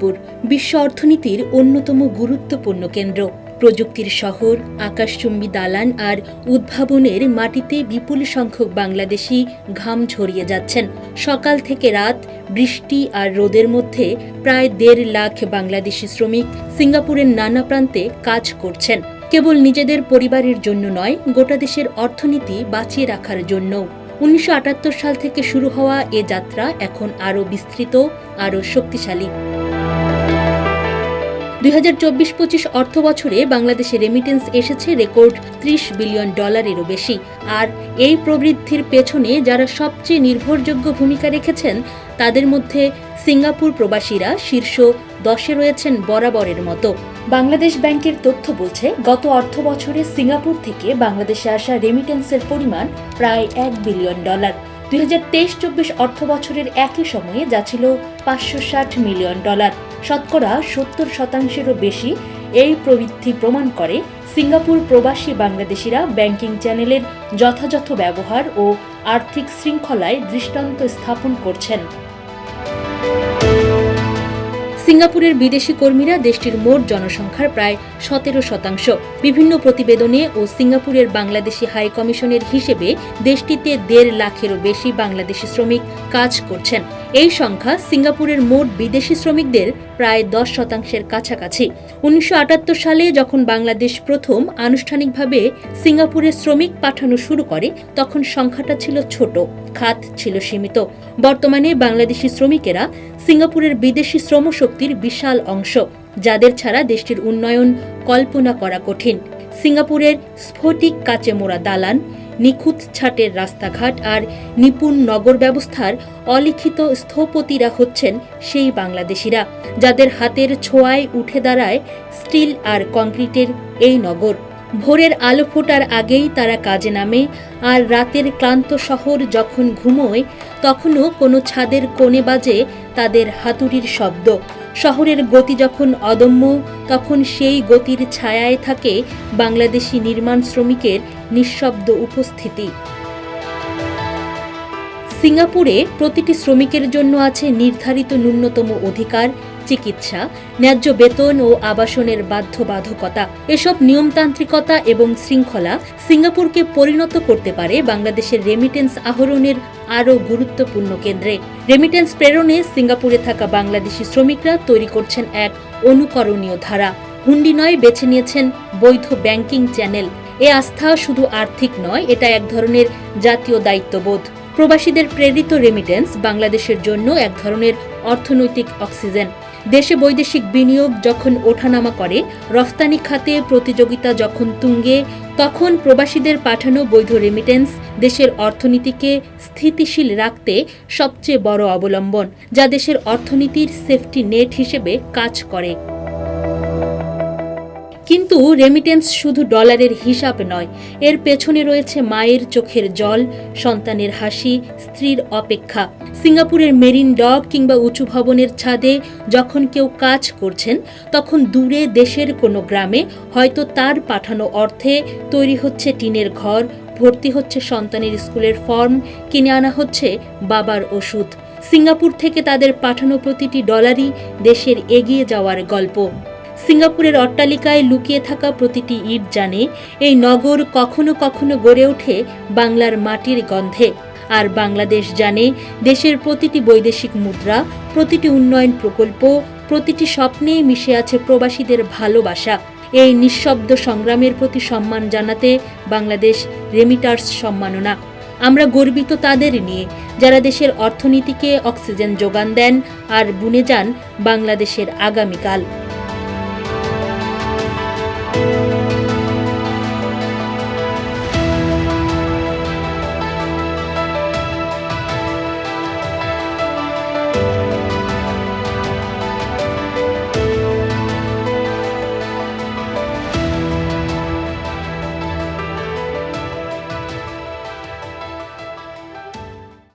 Singapore বিশ্ব অর্থনীতির অন্যতম গুরুত্বপূর্ণ কেন্দ্র। প্রযুক্তির শহর, আকাশচুম্বী দালান আর উদ্ভাবনের মাটিতে বিপুল সংখ্যক বাংলাদেশি ঘাম ঝরিয়ে যাচ্ছেন। সকাল থেকে রাত, বৃষ্টি আর রোদের মধ্যে প্রায় দেড় লাখ বাংলাদেশি শ্রমিক সিঙ্গাপুরের নানা প্রান্তে কাজ করছেন। কেবল নিজেদের পরিবারের জন্য নয়, গোটা দেশের অর্থনীতি বাঁচিয়ে রাখার জন্য উনিশশো আটাত্তর সাল থেকে শুরু হওয়া এ যাত্রা এখন আরও বিস্তৃত, আরও শক্তিশালী। দুই হাজার চব্বিশ পঁচিশ অর্থ বছরে বাংলাদেশে রেমিটেন্স এসেছে রেকর্ড ত্রিশ বিলিয়ন ডলারেরও বেশি। আর এই প্রবৃদ্ধির পেছনে যারা সবচেয়ে নির্ভরযোগ্য ভূমিকা রেখেছেন তাদের মধ্যে সিঙ্গাপুর প্রবাসীরা শীর্ষ দশে রয়েছেন বরাবরের মতো। বাংলাদেশ ব্যাংকের তথ্য বলছে, গত অর্থ বছরে সিঙ্গাপুর থেকে বাংলাদেশে আসা রেমিটেন্সের পরিমাণ প্রায় এক বিলিয়ন ডলার। দুই হাজার তেইশ চব্বিশ অর্থ বছরের একই সময়ে যা ছিল পাঁচশো ষাট মিলিয়ন ডলার। শতকরা সত্তর শতাংশেরও বেশি এই প্রবৃদ্ধি প্রমাণ করে সিঙ্গাপুর প্রবাসী বাংলাদেশিরা ব্যাংকিং চ্যানেলের যথাযথ ব্যবহার ও আর্থিক শৃঙ্খলায় দৃষ্টান্ত স্থাপন করছেন। সিঙ্গাপুরের বিদেশি কর্মীরা দেশটির মোট জনসংখ্যার প্রায় সতেরো শতাংশ। বিভিন্ন প্রতিবেদনে ও সিঙ্গাপুরের বাংলাদেশি হাই কমিশনের হিসেবে দেশটিতে দেড় লাখেরও বেশি বাংলাদেশি শ্রমিক কাজ করছেন। এই সংখ্যা সিঙ্গাপুরের মোট বিদেশি শ্রমিকদের প্রায় দশ শতাংশের কাছাকাছি। উনিশশো আটাত্তর সালে যখন বাংলাদেশ প্রথম আনুষ্ঠানিকভাবে সিঙ্গাপুরে শ্রমিক পাঠানো শুরু করে, তখন সংখ্যাটা ছিল ছোট, খাত ছিল সীমিত। বর্তমানে বাংলাদেশি শ্রমিকেরা সিঙ্গাপুরের বিদেশি শ্রমশক্তির বিশাল অংশ, যাদের ছাড়া দেশটির উন্নয়ন কল্পনা করা কঠিন। সিঙ্গাপুরের স্ফটিক কাচে মোড়া দালান নিখুঁত ছাটের রাস্তাঘাট আর নিপুণ নগর ব্যবস্থার অলিখিত স্থপতিরা হচ্ছেন সেই বাংলাদেশিরা, যাদের হাতের ছোঁয়ায় উঠে দাঁড়ায় স্টিল আর কংক্রিটের এই নগর। ভোরের আলো ফোটার আগেই তারা কাজে নামে আর রাতের ক্লান্ত শহর যখন ঘুমোয়, তখনও কোনো ছাদের কোণে বাজে তাদের হাতুড়ির শব্দ। শহরের গতি যখন অদম্য, তখন সেই গতির ছায়ায় থাকে বাংলাদেশি নির্মাণ শ্রমিকের নিঃশব্দ উপস্থিতি। সিঙ্গাপুরে প্রতিটি শ্রমিকের জন্য আছে নির্ধারিত ন্যূনতম অধিকার চিকিৎসা, ন্যায্য বেতন ও আবাসনের বাধ্যবাধকতা, এসব নিয়মতান্ত্রিকতা এবং শৃঙ্খলা সিঙ্গাপুরকে পরিণত করতে পারে বাংলাদেশের রেমিটেন্স আহরণের আরও গুরুত্বপূর্ণ কেন্দ্রে। রেমিটেন্স প্রেরণে সিঙ্গাপুরে থাকা বাংলাদেশি শ্রমিকরা তৈরি করছেন এক অনুকরণীয় ধারা। হুন্ডি নয় বেছে নিয়েছেন বৈধ ব্যাংকিং চ্যানেল। এ আস্থা শুধু আর্থিক নয়, এটা এক ধরনের জাতীয় দায়িত্ববোধ। প্রবাসীদের প্রেরিত রেমিটেন্স বাংলাদেশের জন্য এক ধরনের অর্থনৈতিক অক্সিজেন। দেশে বৈদেশিক বিনিয়োগ যখন ওঠানামা করে, রফতানি খাতে প্রতিযোগিতা যখন তুঙ্গে, তখন প্রবাসীদের পাঠানো বৈধ রেমিটেন্স দেশের অর্থনীতিকে স্থিতিশীল রাখতে সবচেয়ে বড় অবলম্বন, যা দেশের অর্থনীতির সেফটি নেট হিসেবে কাজ করে। কিন্তু রেমিটেন্স শুধু ডলারের হিসাব নয়, এর পেছনে রয়েছে মায়ের চোখের জল, সন্তানের হাসি, স্ত্রীর অপেক্ষা। সিঙ্গাপুরের মেরিন ডক কিংবা উঁচু ভবনের ছাদে যখন কেউ কাজ করছেন, তখন দূরে দেশের কোনো গ্রামে হয়তো তার পাঠানো অর্থে তৈরি হচ্ছে টিনের ঘর, ভর্তি হচ্ছে সন্তানের স্কুলের ফর্ম, কিনে আনা হচ্ছে বাবার ওষুধ। সিঙ্গাপুর থেকে তাদের পাঠানো প্রতিটি ডলারই দেশের এগিয়ে যাওয়ার গল্প। সিঙ্গাপুরের অট্টালিকায় লুকিয়ে থাকা প্রতিটি ইট জানে, এই নগর কখনো কখনো গড়ে ওঠে বাংলার মাটির গন্ধে। আর বাংলাদেশ জানে, দেশের প্রতিটি বৈদেশিক মুদ্রা, প্রতিটি উন্নয়ন প্রকল্প, প্রতিটি স্বপ্নেই মিশে আছে প্রবাসীদের ভালোবাসা। এই নিঃশব্দ সংগ্রামের প্রতি সম্মান জানাতে বাংলাদেশ রেমিটার্স সম্মাননা। আমরা গর্বিত তাদের নিয়ে, যারা দেশের অর্থনীতিকে অক্সিজেন যোগান দেন আর বুনে যান বাংলাদেশের আগামীকাল।